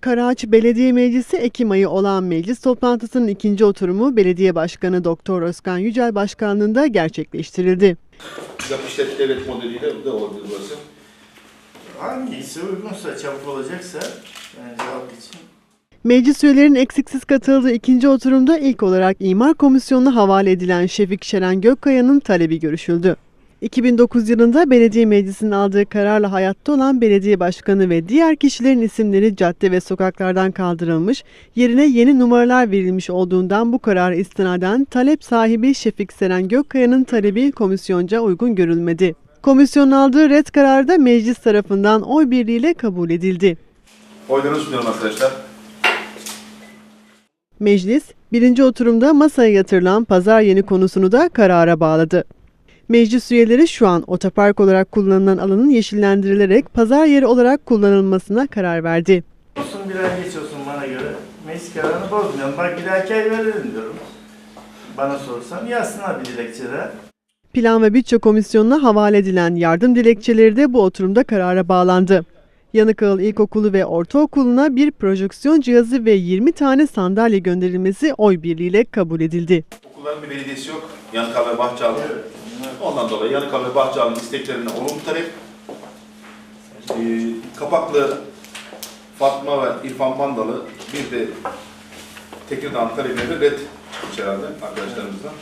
Karaağaç Belediye Meclisi Ekim ayı olan meclis toplantısının ikinci oturumu Belediye Başkanı Doktor Özkan Yücel Başkanlığında gerçekleştirildi. Yap işlet devlet modeliyle de olabilir burası. Hangisi uygunsa, çabuk olacaksa bence halk için. Meclis üyelerinin eksiksiz katıldığı ikinci oturumda ilk olarak İmar Komisyonu'na havale edilen Şefik Şeren Gökkaya'nın talebi görüşüldü. 2009 yılında belediye meclisinin aldığı kararla hayatta olan belediye başkanı ve diğer kişilerin isimleri cadde ve sokaklardan kaldırılmış, yerine yeni numaralar verilmiş olduğundan bu karara istinaden talep sahibi Şefik Seren Gökkaya'nın talebi komisyonca uygun görülmedi. Komisyonun aldığı red kararı da meclis tarafından oy birliğiyle kabul edildi. Oylarınızı sunuyorum arkadaşlar. Meclis, birinci oturumda masaya yatırılan pazar yeni konusunu da karara bağladı. Meclis üyeleri şu an otopark olarak kullanılan alanın yeşillendirilerek pazar yeri olarak kullanılmasına karar verdi. Olsun bir ay geç olsun bana göre. Meclis kararını bozmayalım. Bak bir dahaki ay verelim diyorum. Bana sorsan yazsınlar bir dilekçeler. Plan ve Bütçe Komisyonu'na havale edilen yardım dilekçeleri de bu oturumda karara bağlandı. Yanıkağıl İlkokulu ve Ortaokulu'na bir projeksiyon cihazı ve 20 tane sandalye gönderilmesi oy birliğiyle kabul edildi. Okulların bir belediyesi yok. Yanıkal ve Bahçealı. Ondan dolayı Yanıkal ve Bahçealı'nın isteklerine olumlu talep. Ee, Kapaklı Fatma ve İrfan Bandalı bir de Tekirdağ talebine de red herhalde arkadaşlarımızdan.